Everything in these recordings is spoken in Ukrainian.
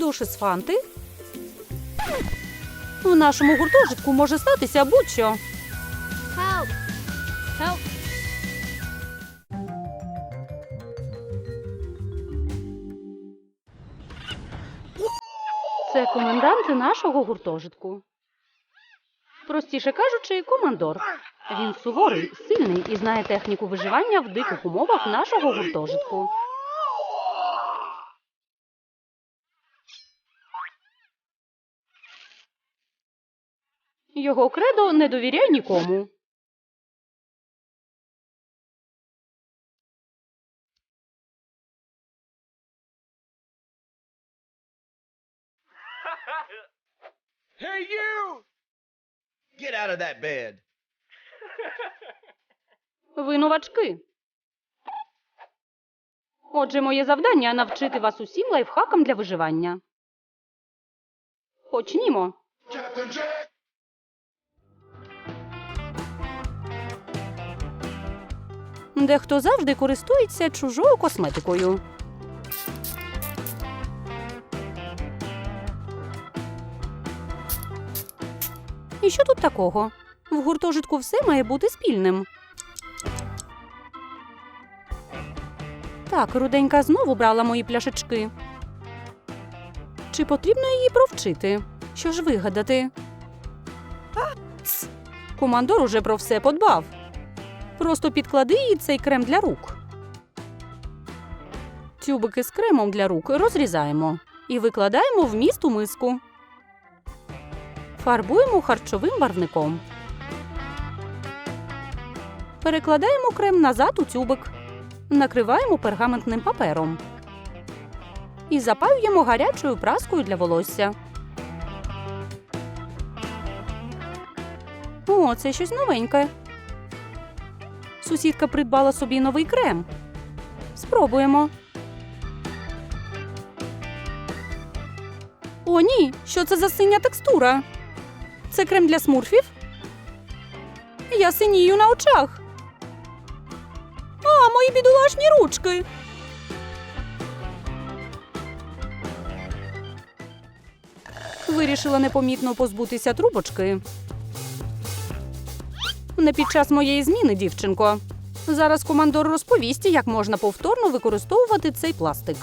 Душ із фанти. В нашому гуртожитку може статися будь-що. Help! Help! Це комендант нашого гуртожитку. Простіше кажучи, командор. Він суворий, сильний і знає техніку виживання в диких умовах нашого гуртожитку. Його кредо не довіряй нікому. Hey, you! Get out of that bed. Ви новачки. Отже, моє завдання навчити вас усім лайфхакам для виживання. Почнімо. Дехто завжди користується чужою косметикою. І що тут такого? В гуртожитку все має бути спільним. Так, руденька знову брала мої пляшечки. Чи потрібно її провчити? Що ж вигадати? Командор уже про все подбав. Просто підклади їй цей крем для рук. Тюбики з кремом для рук розрізаємо і викладаємо в міст у миску. Фарбуємо харчовим барвником. Перекладаємо крем назад у тюбик. Накриваємо пергаментним папером. І запаюємо гарячою праскою для волосся. О, це щось новеньке. Сусідка придбала собі новий крем. Спробуємо. О, ні, що це за синя текстура? Це крем для смурфів? Я синію на очах. А, мої бідолашні ручки. Вирішила непомітно позбутися трубочки. Не під час моєї зміни, дівчинко. Зараз командор розповість, як можна повторно використовувати цей пластик.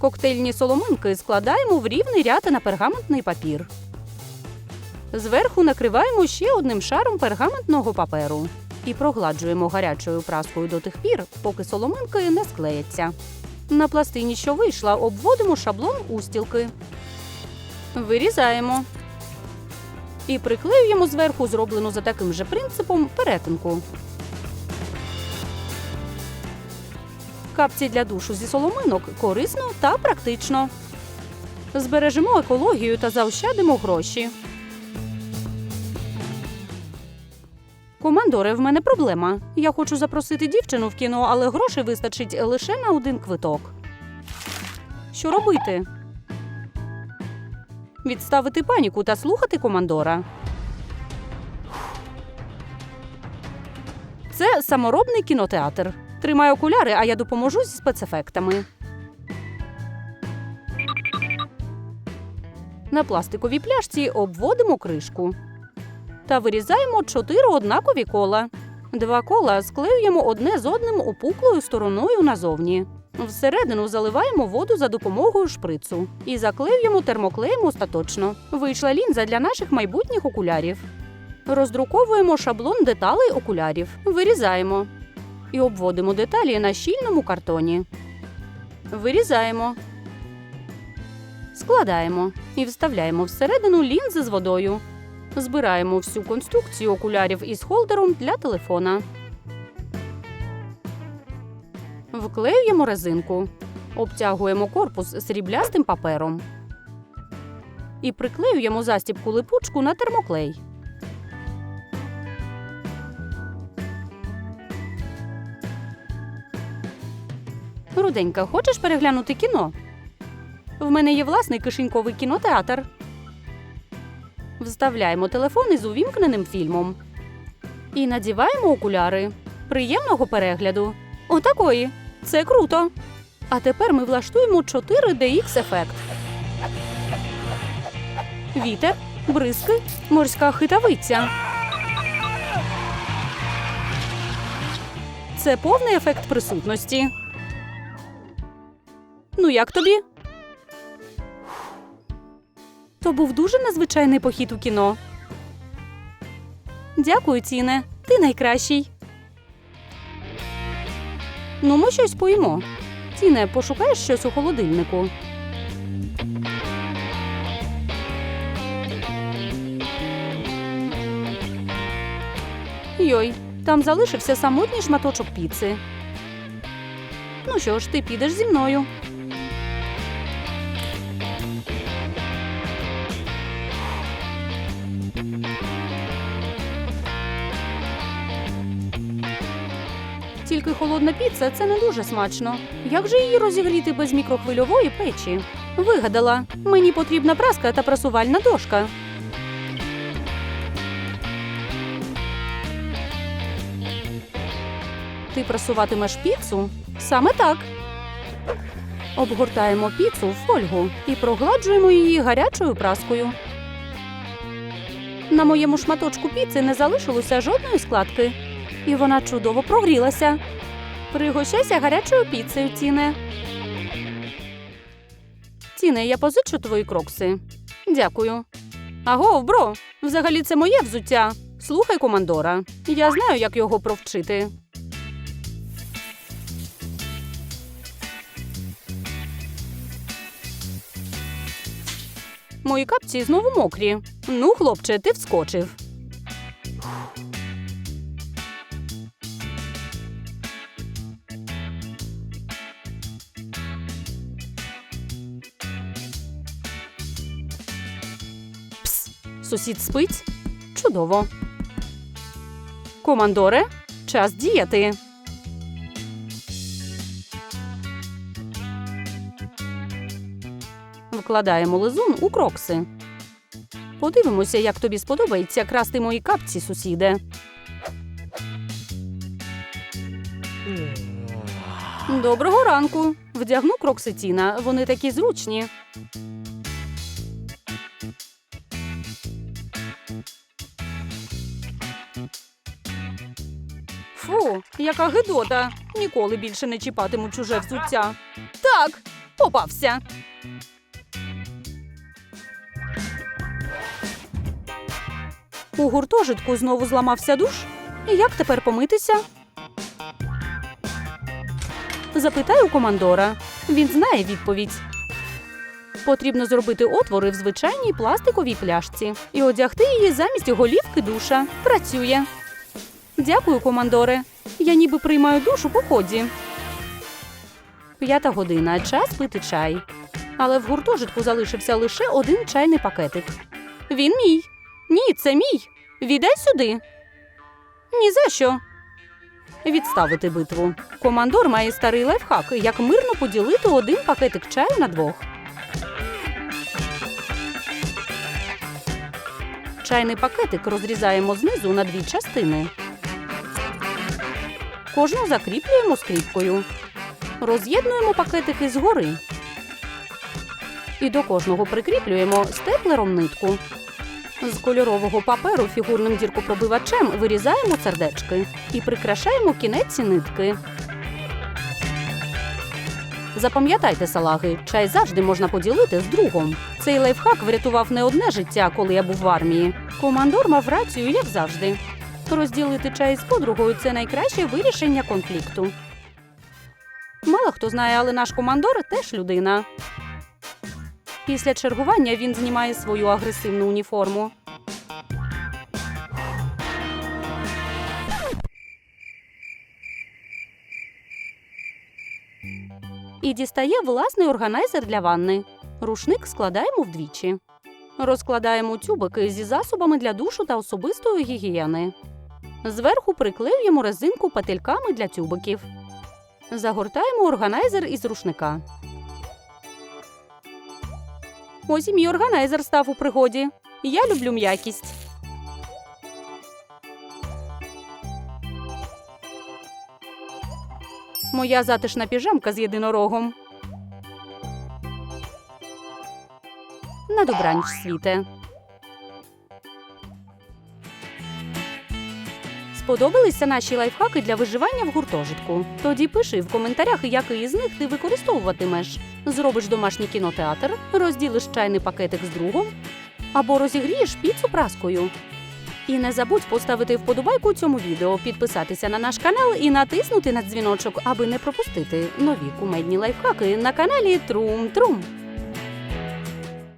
Коктейльні соломинки складаємо в рівний ряд на пергаментний папір. Зверху накриваємо ще одним шаром пергаментного паперу і прогладжуємо гарячою праскою до тих пір, поки соломинки не склеяться. На пластині, що вийшла, обводимо шаблон устілки. Вирізаємо. І приклеюємо зверху зроблену за таким же принципом перетинку. Капці для душу зі соломинок корисно та практично. Збережемо екологію та заощадимо гроші. Командоре, в мене проблема. Я хочу запросити дівчину в кіно, але грошей вистачить лише на один квиток. Що робити? Відставити паніку та слухати командора. Це саморобний кінотеатр. Тримай окуляри, а я допоможу зі спецефектами. На пластиковій пляшці обводимо кришку та вирізаємо чотири однакові кола. Два кола склеюємо одне з одним опуклою стороною назовні. Всередину заливаємо воду за допомогою шприцу і заклеюємо термоклеєм остаточно. Вийшла лінза для наших майбутніх окулярів. Роздруковуємо шаблон деталей окулярів, вирізаємо і обводимо деталі на щільному картоні. Вирізаємо, складаємо і вставляємо всередину лінзи з водою. Збираємо всю конструкцію окулярів із холдером для телефона. Вклеюємо резинку. Обтягуємо корпус сріблястим папером. І приклеюємо застібку липучку на термоклей. Руденька, хочеш переглянути кіно? В мене є власний кишеньковий кінотеатр. Вставляємо телефон із увімкненим фільмом. І надіваємо окуляри. Приємного перегляду. Отакої. Це круто. А тепер ми влаштуємо 4 DX ефект. Вітер, бризки, морська хитавиця. Це повний ефект присутності. Ну, як тобі? То був дуже незвичайний похід у кіно. Дякую, Тіне. Ти найкращий. Ну, ми щось поїмо. Тіне, пошукаєш щось у холодильнику. Йой, там залишився самотній шматочок піци. Ну що ж, ти підеш зі мною. Тільки холодна піца це не дуже смачно. Як же її розігріти без мікрохвильової печі? Вигадала, мені потрібна праска та прасувальна дошка. Ти прасуватимеш піцу? Саме так. Обгортаємо піцу в фольгу і прогладжуємо її гарячою праскою. На моєму шматочку піци не залишилося жодної складки, і вона чудово прогрілася. Пригощайся гарячою піцею, Тіне. Тіне, я позичу твої крокси. Дякую. Агов, бро, взагалі це моє взуття. Слухай командора. Я знаю, як його провчити. Мої капці знову мокрі. Ну, хлопче, ти вскочив. Сусід спить? Чудово. Командоре, час діяти. Вкладаємо лизун у крокси. Подивимося, як тобі сподобається красти мої капці, сусіде. Доброго ранку. Вдягну крокси Тіна. Вони такі зручні. Фу, яка гидота. Ніколи більше не чіпатиму чуже взуття. Так, попався. У гуртожитку знову зламався душ. І як тепер помитися? Запитаю командора. Він знає відповідь. Потрібно зробити отвори в звичайній пластиковій пляшці і одягти її замість голівки душа. Працює. Дякую, командоре. Я ніби приймаю душ у поході. П'ята година. Час пити чай. Але в гуртожитку залишився лише один чайний пакетик. Він мій. Ні, це мій. Віддай сюди. Ні за що. Відставити битву. Командор має старий лайфхак, як мирно поділити один пакетик чаю на двох. Чайний пакетик розрізаємо знизу на дві частини. Кожну закріплюємо скріпкою. Роз'єднуємо пакетики згори. І до кожного прикріплюємо степлером нитку. З кольорового паперу фігурним діркопробивачем вирізаємо сердечки і прикрашаємо кінець нитки. Запам'ятайте, салаги, чай завжди можна поділити з другом. Цей лайфхак врятував не одне життя, коли я був в армії. Командор мав рацію, як завжди. Розділити чай з подругою це найкраще вирішення конфлікту. Мало хто знає, але наш командор теж людина. Після чергування він знімає свою агресивну уніформу. І дістає власний органайзер для ванни. Рушник складаємо вдвічі. Розкладаємо тюбики зі засобами для душу та особистої гігієни. Зверху приклеюємо резинку петельками для тюбиків. Загортаємо органайзер із рушника. Ось і мій органайзер став у пригоді. Я люблю м'якість. Моя затишна піжамка з єдинорогом. На добраніч, світе. Сподобалися наші лайфхаки для виживання в гуртожитку? Тоді пиши в коментарях, який із них ти використовуватимеш. Зробиш домашній кінотеатр, розділиш чайний пакетик з другом або розігрієш піцу праскою. І не забудь поставити вподобайку цьому відео, підписатися на наш канал і натиснути на дзвіночок, аби не пропустити нові кумедні лайфхаки на каналі Трум Трум.